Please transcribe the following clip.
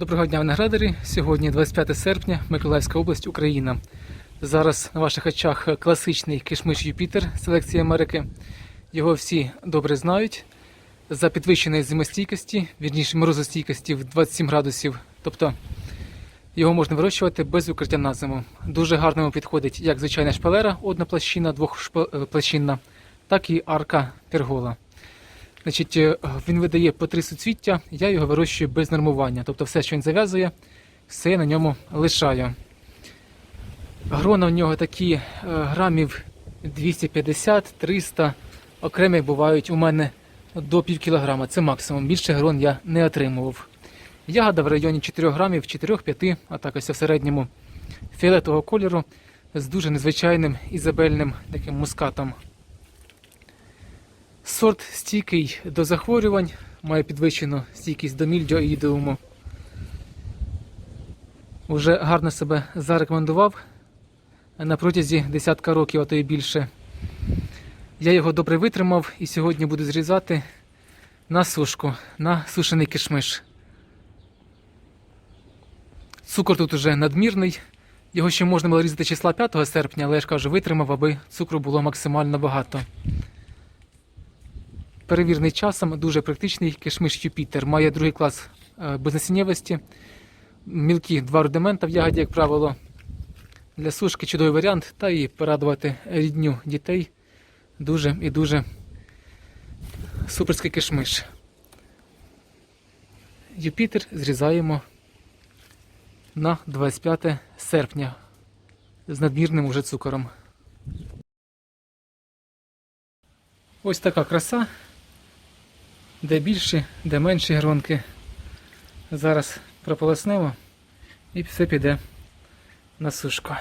Доброго дня, виноградарі. Сьогодні 25 серпня, Миколаївська область, Україна. Зараз на ваших очах класичний кишмиш Юпітер селекції Америки. Його всі добре знають. За підвищеної зимостійкості, вірніше морозостійкості в 27 градусів. Тобто його можна вирощувати без укриття на зиму. Дуже гарно йому підходить як звичайна шпалера, одноплощинна, двохплощинна, так і арка пергола. Значить, е, він видає по три суцвіття, я його вирощую без нормування. Тобто все, що він зав'язує, все я на ньому лишаю. Грона в нього такі е, грамів 250-300, окремі бувають у мене до пів кілограма. Це максимум. Більше грон я не отримував. Ягода в районі 4 грамів, 4-5, а так ось в середньому фіолетового кольору з дуже незвичайним ізабельним таким мускатом. Сорт стійкий до захворювань, має підвищену стійкість до мільдю і ідеуму. Уже гарно себе зарекомендував на протязі десятка років, а то і більше. Я його добре витримав і сьогодні буду зрізати на сушку, на сушений кишмиш. Цукор тут уже надмірний. Його ще можна було різати числа 5 серпня, але я ж кажу, витримав, аби цукру було максимально багато. Перевірений часом, дуже практичний кишмиш Юпітер. Має другий клас е, безнасіннєвості. Мілкі два рудимента в ягоді, як правило. Для сушки чудовий варіант, та і порадувати рідню дітей. Дуже і дуже суперський кишмиш. Юпітер зрізаємо на 25 серпня з надмірним уже цукором. Ось така краса. Де більші, де менші гронки. Зараз прополоснемо і все піде на сушку.